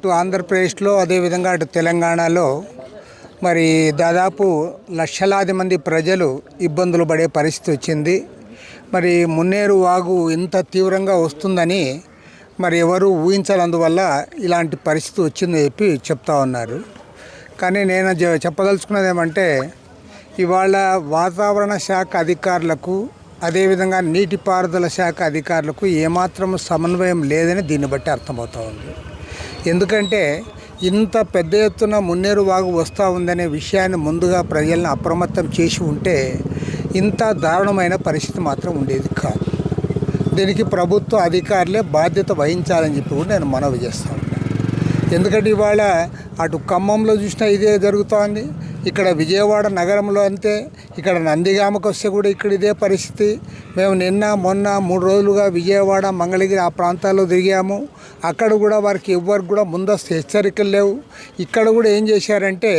ఇటు ఆంధ్రప్రదేశ్లో అదేవిధంగా అటు తెలంగాణలో మరి దాదాపు లక్షలాది మంది ప్రజలు ఇబ్బందులు పడే పరిస్థితి వచ్చింది. మరి మున్నేరు వాగు ఇంత తీవ్రంగా వస్తుందని మరి ఎవరు ఊహించనందువల్ల ఇలాంటి పరిస్థితి వచ్చిందని చెప్పి చెప్తా ఉన్నారు. కానీ నేను చెప్పదలుచుకున్నది ఏమంటే ఇవాళ వాతావరణ శాఖ అధికారులకు అదేవిధంగా నీటిపారుదల శాఖ అధికారులకు ఏమాత్రం సమన్వయం లేదని దీన్ని బట్టి అర్థమవుతూ ఉంది. ఎందుకంటే ఇంత పెద్ద ఎత్తున మున్నేరు వాగు వస్తూ ఉందనే విషయాన్ని ముందుగా ప్రజలను అప్రమత్తం చేసి ఉంటే ఇంత దారుణమైన పరిస్థితి మాత్రం ఉండేది కాదు. దీనికి ప్రభుత్వ అధికారులే బాధ్యత వహించాలని చెప్పి కూడా నేను మనవి చేస్తాను ఎందుకంటే ఇవాళ అటు ఖమ్మంలో చూసినా ఇదే జరుగుతోంది ఇక్కడ విజయవాడ నగరంలో అంతే ఇక్కడ నందిగామకు వస్తే కూడా ఇక్కడ ఇదే పరిస్థితి. మేము నిన్న మొన్న మూడు రోజులుగా విజయవాడ మంగళగిరి ఆ ప్రాంతాల్లో దిగాము అక్కడ కూడా వారికి ఎవ్వరికి కూడా ముందస్తు హెచ్చరికలు లేవు. ఇక్కడ కూడా ఏం చేశారంటే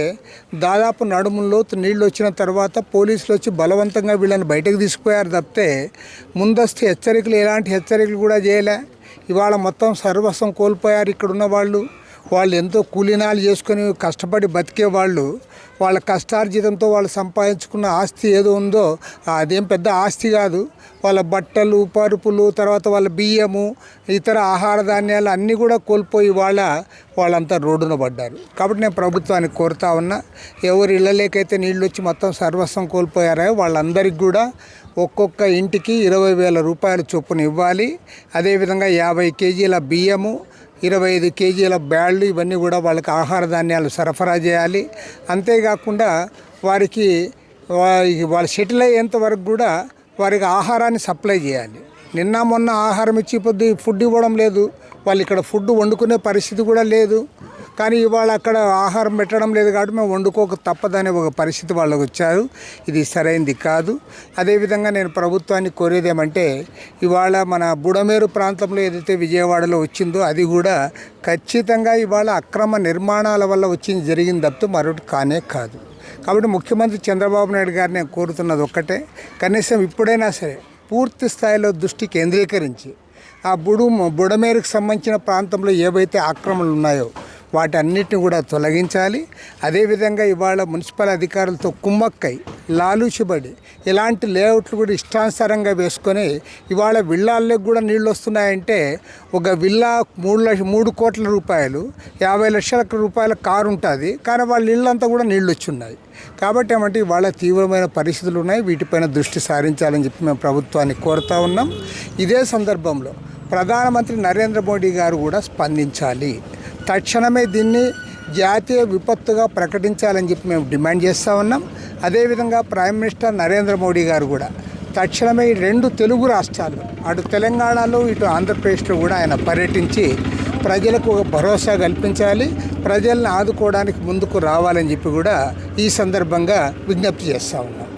దాదాపు నడుములో నీళ్ళు వచ్చిన తర్వాత పోలీసులు వచ్చి బలవంతంగా వీళ్ళని బయటకు తీసుకుపోయారు తప్పితే ముందస్తు హెచ్చరికలు ఎలాంటి హెచ్చరికలు కూడా చేయలే. ఇవాళ మొత్తం సర్వస్వం కోల్పోయారు ఇక్కడ ఉన్న వాళ్ళు. వాళ్ళు ఎంతో కూలీనాలు చేసుకొని కష్టపడి బతికే వాళ్ళు వాళ్ళ కష్టార్జితంతో వాళ్ళు సంపాదించుకున్న ఆస్తి ఏదో ఉందో అదేం పెద్ద ఆస్తి కాదు. వాళ్ళ బట్టలు పరుపులు తర్వాత వాళ్ళ బియ్యము ఇతర ఆహార ధాన్యాలు అన్నీ కూడా కోల్పోయి వాళ్ళ వాళ్ళంతా రోడ్డున పడ్డారు. కాబట్టి నేను ప్రభుత్వానికి కోరుతా ఉన్నా ఎవరు ఇళ్ళలేకైతే నీళ్ళు వచ్చి మొత్తం సర్వస్వం కోల్పోయారో వాళ్ళందరికీ కూడా ఒక్కొక్క ఇంటికి ఇరవై వేల రూపాయల చొప్పున ఇవ్వాలి. అదేవిధంగా యాభై కేజీల బియ్యము ఇరవై ఐదు కేజీల బ్యాళ్ళు ఇవన్నీ కూడా వాళ్ళకి ఆహార ధాన్యాలు సరఫరా చేయాలి. అంతేకాకుండా వారికి వాళ్ళు సెటిల్ అయ్యేంత వరకు కూడా వారికి ఆహారాన్ని సప్లై చేయాలి. నిన్న మొన్న ఆహారం ఇచ్చి పొద్దు ఫుడ్ ఇవ్వడం లేదు. వాళ్ళు ఇక్కడ ఫుడ్ వండుకునే పరిస్థితి కూడా లేదు. కానీ ఇవాళ అక్కడ ఆహారం పెట్టడం లేదు కాబట్టి మేము వండుకోక తప్పదనే ఒక పరిస్థితి వాళ్ళకి వచ్చారు. ఇది సరైంది కాదు. అదేవిధంగా నేను ప్రభుత్వాన్ని కోరేది ఏమంటే ఇవాళ మన బుడమేరు ప్రాంతంలో ఏదైతే విజయవాడలో వచ్చిందో అది కూడా ఖచ్చితంగా ఇవాళ అక్రమ నిర్మాణాల వల్ల వచ్చింది జరిగింది తప్పితే మరొకటి కానే కాదు. కాబట్టి ముఖ్యమంత్రి చంద్రబాబు నాయుడు గారు నేను కోరుతున్నది ఒక్కటే. కనీసం ఇప్పుడైనా సరే పూర్తి స్థాయిలో దృష్టి కేంద్రీకరించి ఆ బుడు బుడమేరుకు సంబంధించిన ప్రాంతంలో ఏవైతే ఆక్రమణలు ఉన్నాయో వాటన్నిటిని కూడా తొలగించాలి. అదేవిధంగా ఇవాళ మున్సిపల్ అధికారులతో కుమ్మక్కై లాలూచిబడి ఇలాంటి లేఅవుట్లు కూడా ఇష్టానుసారంగా వేసుకొని ఇవాళ విల్లాల్లో కూడా నీళ్ళు వస్తున్నాయంటే ఒక విల్లా మూడు లక్ష మూడు కోట్ల రూపాయలు యాభై లక్షల రూపాయల కారు ఉంటుంది. కానీ వాళ్ళ ఇళ్ళంతా కూడా నీళ్ళు వచ్చి ఉన్నాయి కాబట్టి ఏమంటే ఇవాళ తీవ్రమైన పరిస్థితులు ఉన్నాయి. వీటిపైన దృష్టి సారించాలని చెప్పి మేము ప్రభుత్వాన్ని కోరుతా ఉన్నాం. ఇదే సందర్భంలో ప్రధానమంత్రి నరేంద్ర మోడీ గారు కూడా స్పందించాలి. తక్షణమే దీన్ని జాతీయ విపత్తుగా ప్రకటించాలని చెప్పి మేము డిమాండ్ చేస్తూ ఉన్నాం. అదేవిధంగా ప్రైమ్ మినిస్టర్ నరేంద్ర మోడీ గారు కూడా తక్షణమే రెండు తెలుగు రాష్ట్రాలు అటు తెలంగాణలో ఇటు ఆంధ్రప్రదేశ్లో కూడా ఆయన పర్యటించి ప్రజలకు ఒక భరోసా కల్పించాలి ప్రజల్ని ఆదుకోవడానికి ముందుకు రావాలని చెప్పి కూడా ఈ సందర్భంగా విజ్ఞప్తి చేస్తూ ఉన్నాం.